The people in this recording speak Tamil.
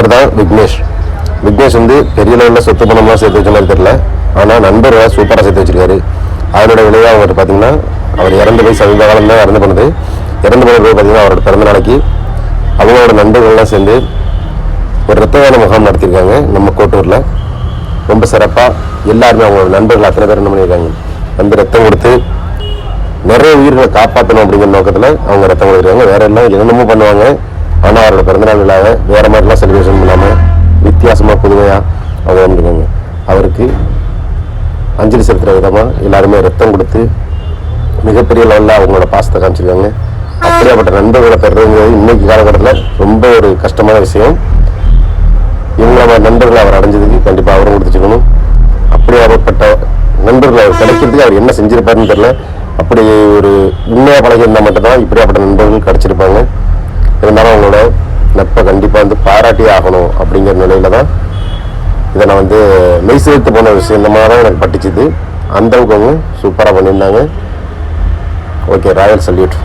நண்பர் தான் விக்னேஷ். விக்னேஷ் வந்து பெரிய லெவலில் சொத்து பணம்லாம் சேர்த்து வச்ச மாதிரி தெரியல. ஆனால் நண்பர்களை சூப்பராக சேர்த்து வச்சிருக்காரு. அதனோட விளைவாக அவர் பார்த்தீங்கன்னா அவர் இறந்து போய் சமீப காலம் தான் இறந்து போனது. இறந்து போன போய் பார்த்தீங்கன்னா அவரோட பிறந்த நாளைக்கு அவங்களோட நண்பர்கள்லாம் சேர்ந்து ஒரு ரத்ததான முகாம் நடத்தியிருக்காங்க நம்ம கோட்டூரில். ரொம்ப சிறப்பாக எல்லாருமே அவங்களோட நண்பர்கள் அத்தனை பேர் என்ன பண்ணியிருக்காங்க? வந்து ரத்தம் கொடுத்து நிறைய உயிர்களை காப்பாற்றணும் அப்படிங்கிற நோக்கத்தில் அவங்க ரத்தம் கொடுக்குறாங்க வேற எல்லாம் என்னென்னமோ பண்ணுவாங்க. ஆனால் அவரோட பிறந்தநாள் விழாவை வேற மாதிரிலாம் செலிப்ரேஷன் பண்ணாமல் வித்தியாசமாக புதுமையாக அவங்க வந்துருக்காங்க. அவருக்கு அஞ்சலி செலுத்துகிற விதமாக எல்லாருமே ரத்தம் கொடுத்து மிகப்பெரிய லெவலில் அவங்களோட பாசத்தை காமிச்சிருக்காங்க. அப்படியாப்பட்ட நண்பர்களை பெறுறதுங்கிறது இன்னைக்கு காலகட்டத்தில் ரொம்ப ஒரு கஷ்டமான விஷயம். இவங்கள மாதிரி நண்பர்களை அவர் அடைஞ்சதுக்கு கண்டிப்பாக அவரும் கொடுத்துச்சுக்கணும் அப்படியாப்பட்ட நண்பர்கள் அவர் கிடைக்கிறதுக்கு அவர் என்ன செஞ்சிருப்பாருன்னு தெரியல. அப்படி ஒரு உண்மையாக பழகியிருந்தால் மட்டும்தான் இப்படியாப்பட்ட நண்பர்கள் கிடைச்சிருப்பாங்க. இருந்தாலும் அவங்களோட நட்பை கண்டிப்பாக வந்து பாராட்டியே ஆகணும் அப்படிங்கிற நிலையில தான் இதை நான் வந்து மெய் சேர்த்து போன விஷயம். இந்த மாதிரி தான் எனக்கு பட்டுச்சுது. அந்த அளவுக்கு அவங்க சூப்பராக பண்ணியிருந்தாங்க. Okay royal salute.